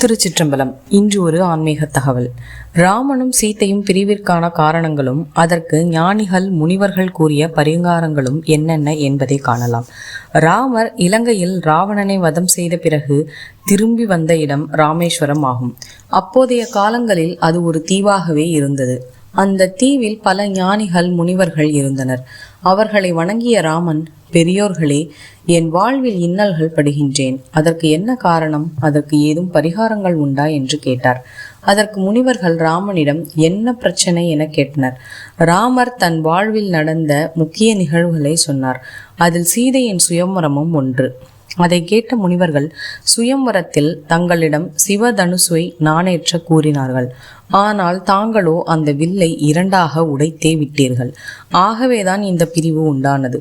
திருச்சிற்றம்பலம். இன்று ஒரு ஆன்மீக தகவல். ராமனும் சீத்தையும் பிரிவிற்கான காரணங்களும் அதற்கு ஞானிகள் முனிவர்கள் கூறிய பரிகாரங்களும் என்னென்ன என்பதை காணலாம். ராமர் இலங்கையில் ராவணனை வதம் செய்த பிறகு திரும்பி வந்த இடம் ராமேஸ்வரம் ஆகும். அப்போதைய காலங்களில் அது ஒரு தீவாகவே இருந்தது. அந்த தீவில் பல ஞானிகள் முனிவர்கள் இருந்தனர். அவர்களை வணங்கிய ராமன் பெரியோர்களே என் வாழ்வில் இன்னல்கள் படுகின்றேன். அதற்கு என்ன காரணம்? அதற்கு ஏதும் பரிகாரங்கள் உண்டா? என்று கேட்டார். அதற்கு முனிவர்கள் ராமனிடம் என்ன பிரச்சனை? என கேட்டனர். ராமர் தன் வாழ்வில் நடந்த முக்கிய நிகழ்வுகளை சொன்னார். அதில் சீதையின் சுயம்பரமும் ஒன்று. அதை கேட்ட முனிவர்கள் சுயம்வரத்தில் தங்களிடம் சிவதனுசுவை நாணேற்ற கூறினார்கள். ஆனால் தாங்களோ அந்த வில்லை இரண்டாக உடைத்தே விட்டீர்கள். ஆகவேதான் இந்த பிரிவு உண்டானது.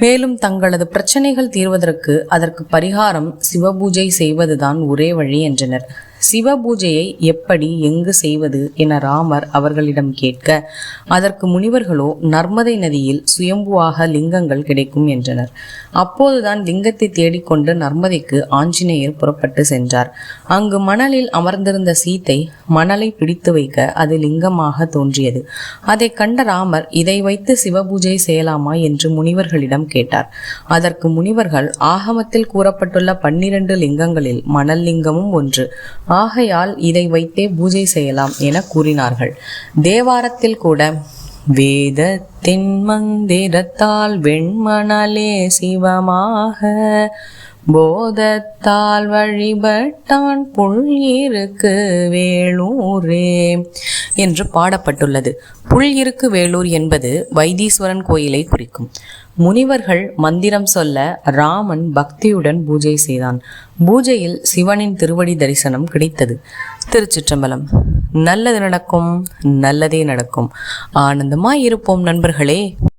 மேலும் தங்களது பிரச்சனைகள் தீர்வதற்கு அதற்கு பரிகாரம் சிவபூஜை செய்வதுதான் ஒரே வழி என்றனர். சிவ பூஜையை எப்படி எங்கு செய்வது என ராமர் அவர்களிடம் கேட்க அதற்கு முனிவர்களோ நர்மதை நதியில் சுயம்புவாக லிங்கங்கள் கிடைக்கும் என்றனர். அப்போதுதான் லிங்கத்தை தேடிக்கொண்டு நர்மதைக்கு ஆஞ்சநேயர் புறப்பட்டு சென்றார். அங்கு மணலில் அமர்ந்திருந்த சீத்தை மணலை பிடித்து வைக்க அது லிங்கமாக தோன்றியது. அதை கண்ட ராமர் இதை வைத்து சிவபூஜை செய்யலாமா? என்று முனிவர்களிடம் கேட்டார். அதற்கு முனிவர்கள் ஆகமத்தில் கூறப்பட்டுள்ள பன்னிரண்டு லிங்கங்களில் மணல் லிங்கமும் ஒன்று ஆகையால் இதை வைத்தே பூஜை செய்யலாம் என கூறினார்கள். தேவாரத்தில் கூட வேத தென்மந்திரத்தால் வெண்மணலே சிவமாக போதத்தால் வழிபட்டான் புள்ளிருக்கு வேலூரே என்று பாடப்பட்டுள்ளது. புள்ளிருக்கு வேலூர் என்பது வைத்தீஸ்வரன் கோயிலை குறிக்கும். முனிவர்கள் மந்திரம் சொல்ல ராமன் பக்தியுடன் பூஜை செய்தான். பூஜையில் சிவனின் திருவடி தரிசனம் கிடைத்தது. திருச்சிற்றம்பலம் நல்லது நடக்கும் நல்லதே நடக்கும். ஆனந்தமாய் இருப்போம் நண்பர்களே.